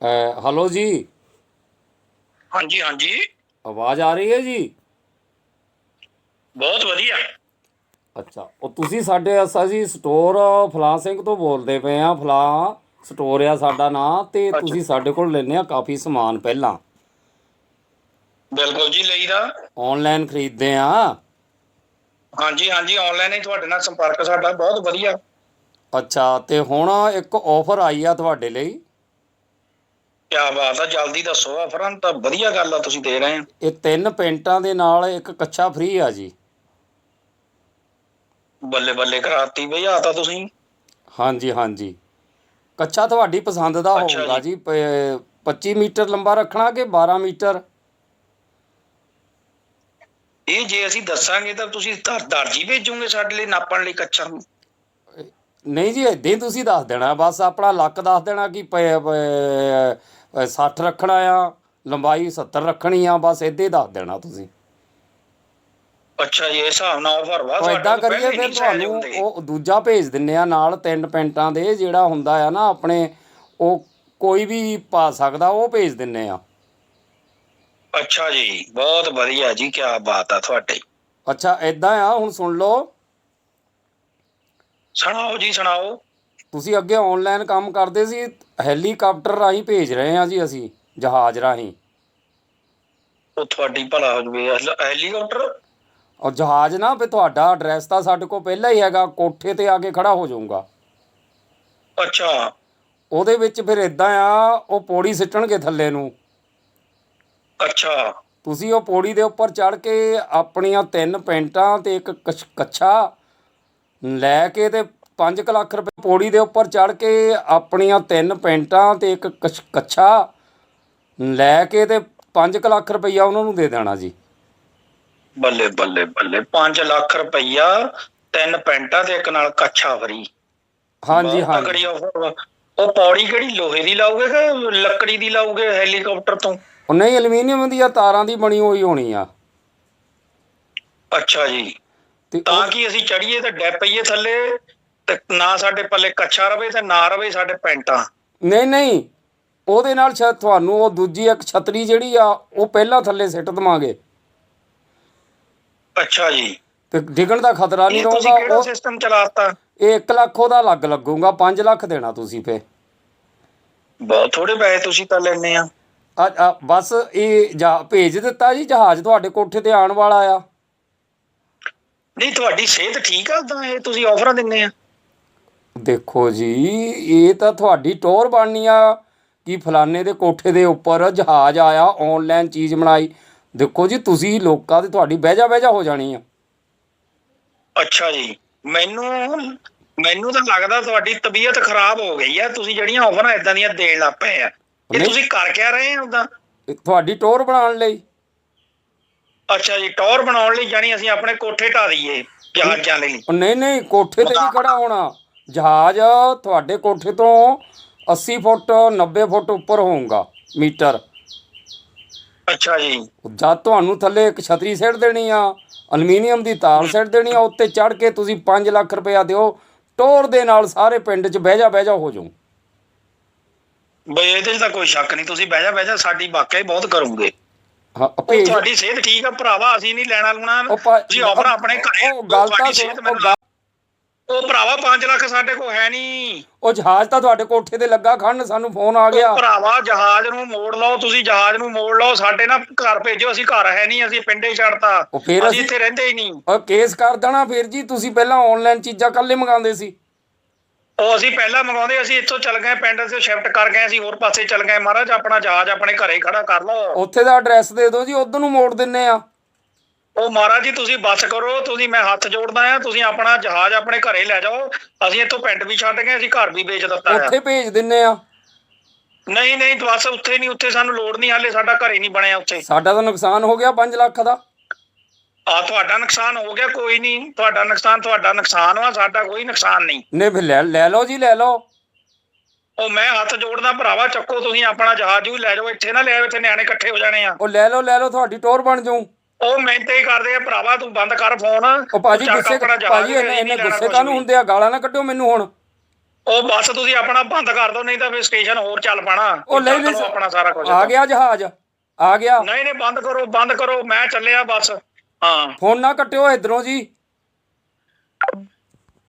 Hello ਜੀ। ਹਾਂਜੀ ਹਾਂਜੀ। ਆਵਾਜ਼ ਆ ਰਹੀ ਹੈ ਜੀ? ਬਹੁਤ ਵਧੀਆ। ਅੱਛਾ ਉਹ ਤੁਸੀਂ ਸਾਡੇ ਅਸੀਂ ਸਟੋਰ ਫਲਾਂ ਸਿੰਘ ਤੋਂ ਬੋਲਦੇ ਪਏ ਆ ਫਲਾਂ ਸਟੋਰ ਆ ਸਾਡਾ ਨਾਂ ਤੇ। ਤੁਸੀਂ ਸਾਡੇ ਕੋਲ ਲੈਨੇ ਆ ਕਾਫੀ ਸਮਾਨ ਪਹਿਲਾਂ। ਬਿਲਕੁਲ ਜੀ ਲਈਦਾ ਆਨਲਾਈਨ ਖਰੀਦਦੇ ਆ। ਹਾਂਜੀ ਹਾਂਜੀ ਆਨਲਾਈਨ ਹੀ ਤੁਹਾਡੇ ਨਾਲ ਸੰਪਰਕ ਸਾਡਾ ਬਹੁਤ ਵਧੀਆ। ਅੱਛਾ ਤੇ ਹੁਣ ਇੱਕ ਆਫਰ ਆਈ ਆ ਤੁਹਾਡੇ ਲਈ। ਕਿਆ ਬਾਤ ਆ ਜਲਦੀ ਦੱਸੋ ਆਫਰਾਂ ਤਾਂ ਵਧੀਆ ਗੱਲ ਆ ਤੁਸੀਂ ਦੇ ਰਹੇ ਆ। ਇਹ ਤਿੰਨ ਪੈਂਟਾਂ ਦੇ ਨਾਲ ਇੱਕ ਕੱਛਾ ਫ੍ਰੀ ਆ ਜੀ। ਬੱਲੇ ਬੱਲੇ ਕਰਾਤੀ ਬਈ ਆ ਤਾਂ ਤੁਸੀਂ। ਹਾਂਜੀ ਹਾਂਜੀ। ਕੱਛਾ ਤੁਹਾਡੀ ਪਸੰਦ ਦਾ ਅੱਛਾ ਹੋਊਗਾ ਜੀ। ਪ- 25 ਮੀਟਰ ਲੰਬਾ ਰੱਖਣਾ ਕਿ 12 ਮੀਟਰ? ਇਹ ਜੇ ਅਸੀਂ ਦੱਸਾਂਗੇ ਤਾਂ ਤੁਸੀਂ ਦਰ- ਦਰਜੀ ਭੇਜੋਗੇ ਸਾਡੇ ਲਈ ਨਾਪਣ ਲਈ ਕੱਚਾ। ਨੂੰ ਨਹੀਂ ਜੀ ਹੀ ਤੁਸੀਂ ਦੱਸ ਦੇਣਾ ਬਸ ਆਪਣਾ ਲੱਕ ਦੱਸ ਦੇਣਾ ਕਿ ਪ- ਪ- 60 ਰੱਖਣਾ ਆ ਲੰਬਾਈ 70 ਰੱਖਣੀ ਆ ਬਸ ਏਦਾਂ ਹੀ ਦੱਸ ਦੇਣਾ ਤੁਸੀਂ। ਅੱਛਾ ਜੀ ਇਹ ਹਿਸਾਬ ਨਾਲ ਆਫਰ ਵਾ ਉਹ ਕੋਲ ਕਰੀਏ ਫਿਰ ਤੁਹਾਨੂੰ। ਉਹ ਦੂਜਾ ਭੇਜ ਦਿੰਨੇ ਆ ਨਾਲ ਤਿੰਨ ਪੈਂਟਾਂ ਦੇ ਜਿਹੜਾ ਹੁੰਦਾ ਆ ਨਾ ਆਪਣੇ ਉਹ ਕੋਈ ਵੀ ਪਾ ਸਕਦਾ ਉਹ ਭੇਜ ਦਿੰਨੇ ਆ। ਅੱਛਾ ਜੀ ਬਹੁਤ ਵਧੀਆ ਜੀ ਕਿਆ ਬਾਤ ਆ ਤੁਹਾਡੀ। ਅੱਛਾ ਏਦਾਂ ਆ ਹੁਣ ਸੁਣ ਲਓ। ਸੁਣਾਓ ਜੀ ਸੁਣਾਓ। ਤੁਸੀਂ ਅੱਗੇ ਆਨਲਾਈਨ ਕੰਮ ਕਰਦੇ ਸੀ ਹੈਲੀਕਾਪਟਰ ਰਾਹੀਂ ਭੇਜ ਰਹੇ ਆ ਜੀ ਅਸੀਂ ਜਹਾਜ਼ ਰਾਹੀਂ। ਉਹ ਤੁਹਾਡੀ ਭਲਾ ਹੋ ਜਵੇ ਹੈਲੀਕਾਪਟਰ? ਔਰ ਜਹਾਜ਼ ਨਾ ਵੀ ਤੁਹਾਡਾ ਐਡਰੈਸ ਤਾਂ ਸਾਡੇ ਕੋਲ ਪਹਿਲਾਂ ਹੀ ਹੈਗਾ ਕੋਠੇ ਤੇ ਆ ਕੇ ਖੜਾ ਹੋ ਜਾਊਗਾ। ਅੱਛਾ। ਉਹਦੇ ਵਿੱਚ ਫਿਰ ਇਦਾਂ ਆ ਉਹ ਪੌੜੀ ਸਿੱਟਣਗੇ ਥੱਲੇ ਨੂੰ। ਅੱਛਾ। ਤੁਸੀਂ ਉਹ ਪੌੜੀ ਦੇ ਉੱਪਰ ਚੜ ਕੇ ਆਪਣੀਆਂ ਤਿੰਨ ਪੈਂਟਾਂ ਤੇ ਇੱਕ ਕੱਛਾ ਲੈ ਕੇ ਤੇ 5 ਲੱਖ ਰੁਪਏ ਪੌੜੀ ਦੇ ਉੱਪਰ ਚੜ ਕੇ ਆਪਣੀਆਂ ਤਿੰਨ ਪੈਂਟਾਂ ਤੇ ਇੱਕ ਕਛ- ਲੈ ਕੇ ਤੇ 5 ਲੱਖ ਰੁਪਈਆ ਉਹਨਾਂ ਨੂੰ ਦੇ ਦੇਣਾ ਜੀ। ਬੱਲੇ ਬੱਲੇ ਬੱਲੇ 5 ਲੱਖ ਰੁਪਈਆ ਤਿੰਨ ਪੈਂਟਾਂ ਤੇ ਇੱਕ ਨਾਲ ਕੱਛਾ ਫਰੀ ਹਾਂਜੀ ਤਕੜੀ ਵਾ। ਉਹ ਪੌੜੀ ਕਿਹੜੀ ਲੋਹੇ ਦੀ ਲਾਉਗੇ ਕਿ ਲੱਕੜੀ ਦੀ ਲਾਉਗੇ ਹੈਲੀਕਾਪਟਰ ਤੋਂ? ਉਹ ਨਹੀਂ ਐਲੂਮੀਨੀਅਮ ਦੀਆਂ ਤਾਰਾਂ ਦੀ ਬਣੀ ਹੋਈ ਹੋਣੀ ਆ। ਅੱਛਾ ਜੀ। ਤੇ ਤਾਂ ਕਿ ਅਸੀਂ ਚੜੀਏ ਤੇ ਡੈ ਪਈਏ ਥੱਲੇ ਤੇ ਨਾ ਸਾਡੇ ਪੱਲੇ ਕੱਛਾ ਰਵੇ ਤੇ ਨਾ ਰਵੇ ਸਾਡੇ ਪੈਂਟਾਂ। ਨਹੀਂ ਨਹੀਂ। ਉਹਦੇ ਨਾਲ ਤੁਹਾਨੂੰ ਉਹ ਦੂਜੀ ਇੱਕ ਛਤਰੀ ਜਿਹੜੀ ਆ ਉਹ ਪਹਿਲਾਂ ਥੱਲੇ ਸਿੱਟ ਦਵਾਂਗੇ। ਅੱਛਾ ਜੀ। ਤੇ ਡਿੱਗਣ ਦਾ ਖਤਰਾ ਨਹੀਂ ਇਹ ਤੁਸੀਂ ਰਹੂਗਾ ਕਿਹੜਾ ਉਹ ਸਿਸਟਮ ਚਲਾਤਾ? ਇਹ 1 ਲੱਖ ਉਹਦਾ ਅਲੱਗ ਲੱਗੂਗਾ 5 ਲੱਖ ਦੇਣਾ ਤੁਸੀਂ ਫੇ ਬਹੁਤ ਥੋੜੇ ਪੈਸੇ ਤੁਸੀਂ ਤਾਂ ਲੈਣੇ ਆ ਬਸ ਇਹ ਜਾ ਭੇਜ ਦਿੱਤਾ ਜੀ ਜਹਾਜ਼ ਤੁਹਾਡੇ ਕੋਠੇ ਤੇ ਆਉਣ ਵਾਲਾ ਆ। ਨਹੀਂ ਤੁਹਾਡੀ ਸਿਹਤ ਠੀਕ ਆ ਤਾਂ ਇਹ ਤੁਸੀਂ ਆਫਰਾਂ ਦਿੰਨੇ ਆ? ਦੇਖੋ ਜੀ ਇਹ ਤਾਂ ਤੁਹਾਡੀ ਟੋਰ ਬਣਨੀ ਆ ਕਿ ਫਲਾਣੇ ਦੇ ਕੋਠੇ ਦੇ ਉੱਪਰ ਜਹਾਜ਼ ਆਇਆ ਆਨਲਾਈਨ ਚੀਜ਼ ਬਣਾਈ। ਦੇਖੋ ਜੀ ਤੁਸੀਂ ਲੋਕਾਂ ਦੀ ਤੁਹਾਡੀ ਬਹਿਜਾ ਬਹਿਜਾ ਹੋ ਜਾਣੀ ਆ। ਅੱਛਾ ਜੀ ਮੈਨੂੰ ਮੈਨੂੰ ਤਾਂ ਲੱਗਦਾ ਤੁਹਾਡੀ ਤਬੀਅਤ ਖਰਾਬ ਹੋ ਗਈ ਆ ਤੁਸੀਂ ਜਿਹੜੀਆਂ ਆਫਰਾਂ ਇਦਾਂ ਦੀਆਂ ਦੇਣ ਲੱਗ ਪਏ ਆ। ਇਹ ਨਹੀਂ। ਤੁਸੀਂ ਕਰ ਕਿਆ ਰਹੇ ਆ ਉਦਾਂ ਤੁਹਾਡੀ ਟੋਰ ਬਣਾਉਣ ਲਈ। ਅੱਛਾ ਜੀ ਟੌਰ ਬਣਾਉਣ ਲਈ ਜਾਨੀ ਅਸੀਂ ਆਪਣੇ ਕੋਠੇ ਢਾ ਦਈਏ ਜਹਾਜ਼ਾਂ ਲਈ। ਨਹੀਂ ਨਹੀਂ ਕੋਠੇ ਤੇ ਨਹੀਂ ਖੜਾ ਹੋਣਾ। ਜਹਾਜ਼ ਤੁਹਾਡੇ ਕੋਠੇ ਤੋਂ 80 ਫੁੱਟ 90 ਫੁੱਟ ਉੱਪਰ ਹੋਊਗਾ ਮੀਟਰ। ਅੱਛਾ ਜੀ। ਜਦ ਤੁਹਾਨੂੰ ਥੱਲੇ ਇੱਕ ਛਤਰੀ ਸਿੱਟ ਦੇਣੀ ਆ ਐਲੂਮੀਨੀਅਮ ਦੀ ਤਾਰ ਸਿੱਟ ਦੇਣੀ ਆ ਉੱਤੇ ਚੜ ਕੇ ਤੁਸੀਂ 5 ਲੱਖ ਰੁਪਇਆ ਦਿਓ ਟੋਰ ਦੇ ਨਾਲ ਸਾਰੇ ਪਿੰਡ 'ਚ ਬਹਿਜਾ ਬਹਿਜਾ ਹੋ ਜਾਓ ਬਈ ਇਹਦੇ 'ਚ ਤਾਂ ਕੋਈ ਸ਼ੱਕ ਨਹੀਂ ਤੁਸੀਂ ਬਹਿ ਜਾ ਬਹਿ ਜਾ ਸਾਡੀ ਵਾਕਿਆ ਹੀ ਬਹੁਤ ਕਰੋਗੇ। ਹਾਂ ਭੇਜ ਤੁਹਾਡੀ ਸਿਹਤ ਠੀਕ ਆ ਭਰਾਵਾ ਅਸੀਂ ਨਹੀਂ ਲੈਣਾ ਲੂਣਾ। ਤੁਸੀਂ ਆਫਰ ਆਪਣੇ ਘਰੇ ਉਹ ਗੱਲ ਤਾਂ ਸੁਣੋ, ਉਹ ਭਰਾਵਾ 5 ਲੱਖ ਸਾਡੇ ਕੋਲ ਹੈ ਨਹੀਂ। ਉਹ ਜਹਾਜ਼ ਤਾਂ ਤੁਹਾਡੇ ਕੋਠੇ ਤੇ ਲੱਗਾ ਖੜਨ ਸਾਨੂੰ ਫੋਨ ਆ ਗਿਆ। ਭਰਾਵਾ ਜਹਾਜ਼ ਨੂੰ ਮੋੜ ਲਓ ਤੁਸੀਂ ਜਹਾਜ਼ ਨੂੰ ਮੋੜ ਲਓ ਸਾਡੇ ਨਾਲ ਘਰ ਭੇਜੋ ਅਸੀਂ ਘਰ ਹੈ ਨਹੀਂ ਅਸੀਂ ਪਿੰਡੇ ਛੱਡਤਾ। ਅਸੀਂ- ਇੱਥੇ ਰਹਿੰਦੇ ਹੀ ਨਹੀਂ। ਉਹ ਕੇਸ ਕਰ ਦੇਣਾ ਫਿਰ ਜੀ ਤੁਸੀਂ ਪਹਿਲਾਂ ਆਨਲਾਈਨ ਚੀਜ਼ਾਂ ਕੱਲੇ ਮੰਗਾਉਂਦੇ ਸੀ। ਉਹ ਅਸੀਂ ਪਹਿਲਾਂ ਮੰਗਾਉਂਦੇ ਅਸੀਂ ਇੱਥੋਂ ਚੱਲ ਗਏ ਪਿੰਡ ਤੋਂ ਸ਼ਿਫਟ ਕਰ ਗਏ ਅਸੀਂ ਹੋਰ ਪਾਸੇ ਚੱਲ ਗਏ। ਮਹਾਰਾਜ ਆਪਣਾ ਜਹਾਜ਼ ਆਪਣੇ ਘਰੇ ਖੜਾ ਕਰ ਲਓ। ਉੱਥੇ ਦਾ ਐਡਰੈਸ ਦੇ ਦਿਓ ਜੀ ਉਧਰ ਨੂੰ ਮੋੜ ਦਿੰਨੇ ਆ। ਉਹ ਮਹਾਰਾਜ ਜੀ ਤੁਸੀਂ ਬੱਸ ਕਰੋ ਤੁਸੀਂ ਮੈਂ ਹੱਥ ਜੋੜਦਾ ਆ ਤੁਸੀਂ ਆਪਣਾ ਜਹਾਜ਼ ਆਪਣੇ ਘਰੇ ਲੈ ਜਾਓ। ਅਸੀਂ ਇੱਥੋਂ ਪਿੰਡ ਵੀ ਛੱਡ ਗਏ ਅਸੀਂ ਘਰ ਵੀ ਵੇਚ ਦਿੱਤਾ ਆ। ਉੱਥੇ ਭੇਜ ਦਿੰਨੇ ਆ। ਨਹੀਂ ਨਹੀਂ ਬਸ ਉੱਥੇ ਨਹੀਂ ਉੱਥੇ ਸਾਨੂੰ ਲੋੜ ਨਹੀਂ ਹਾਲੇ ਸਾਡਾ ਘਰੇ ਨਹੀਂ ਬਣਿਆ ਉੱਥੇ। ਸਾਡਾ ਤਾਂ ਨੁਕਸਾਨ ਹੋ ਗਿਆ 5 ਲੱਖ ਦਾ। ਆ ਤੁਹਾਡਾ ਨੁਕਸਾਨ ਹੋ ਗਿਆ ਕੋਈ ਨਹੀਂ। ਤੁਹਾਡਾ ਨੁਕਸਾਨ ਤੁਹਾਡਾ ਨੁਕਸਾਨ ਵਾ ਸਾਡਾ ਕੋਈ ਨੁਕਸਾਨ ਨਹੀਂ। ਨੇ ਫਿਰ ਲੈ ਲੈ ਲਓ ਜੀ ਲੈ ਲਓ। ਉਹ ਮੈਂ ਹੱਥ ਜੋੜਦਾ ਭਰਾਵਾ ਚੱਕੋ ਤੁਸੀਂ ਆਪਣਾ ਜਹਾਜ਼ ਵੀ ਲੈ ਜਾਓ ਇੱਥੇ ਨਾ ਲੈ ਆਓ ਇੱਥੇ ਨਿਆਣੇ ਇਕੱਠੇ ਹੋ ਜਾਣੇ ਆ। ਉਹ ਲੈ ਲਓ ਲੈ ਲਓ ਤੁਹਾਡੀ ਟੋਰ ਬਣ ਜਾਊ। ਉਹ ਮਿਹਨਤ ਹੀ ਕਰਦੇ ਆ ਭਰਾਵਾ ਤੂੰ ਬੰਦ ਕਰ ਫੋਨ। ਉਹ ਭਾਜੀ ਚੱਕ ਗੁੱਸੇ ਆਪਣਾ ਜਹਾਜ਼ ਭਾਜੀ ਵੀ ਇਹਨੇ ਨਹੀਂ ਇਹਨੇ ਲੈਣਾ ਗੁੱਸੇ ਕੁਛ ਕਾਹਨੂੰ ਵੀ। ਹੁੰਦੇ ਆ? ਗਾਲਾਂ ਨਾ ਕੱਢਿਓ ਮੈਨੂੰ ਹੁਣ। ਉਹ ਬੱਸ ਤੁਸੀਂ ਆਪਣਾ ਬੰਦ ਕਰ ਦਿਓ ਨਹੀਂ ਤਾਂ ਫਿਰ ਸਟੇਸ਼ਨ ਹੋਰ ਚੱਲ ਪਾਣਾ। ਉਹ ਨਹੀਂ ਲਓ ਨਹੀਂ ਆਪਣਾ ਸਾਰਾ ਕੁਝ ਆ ਗਿਆ ਜਹਾਜ਼ ਆ ਗਿਆ। ਨਹੀਂ ਨਹੀਂ ਬੰਦ ਕਰੋ ਬੰਦ ਕਰੋ ਮੈਂ ਚੱਲਿਆ ਬਸ। ਹਾਂ। ਫੋਨ ਨਾ ਕੱਟਿਓ ਇਧਰੋਂ ਜੀ।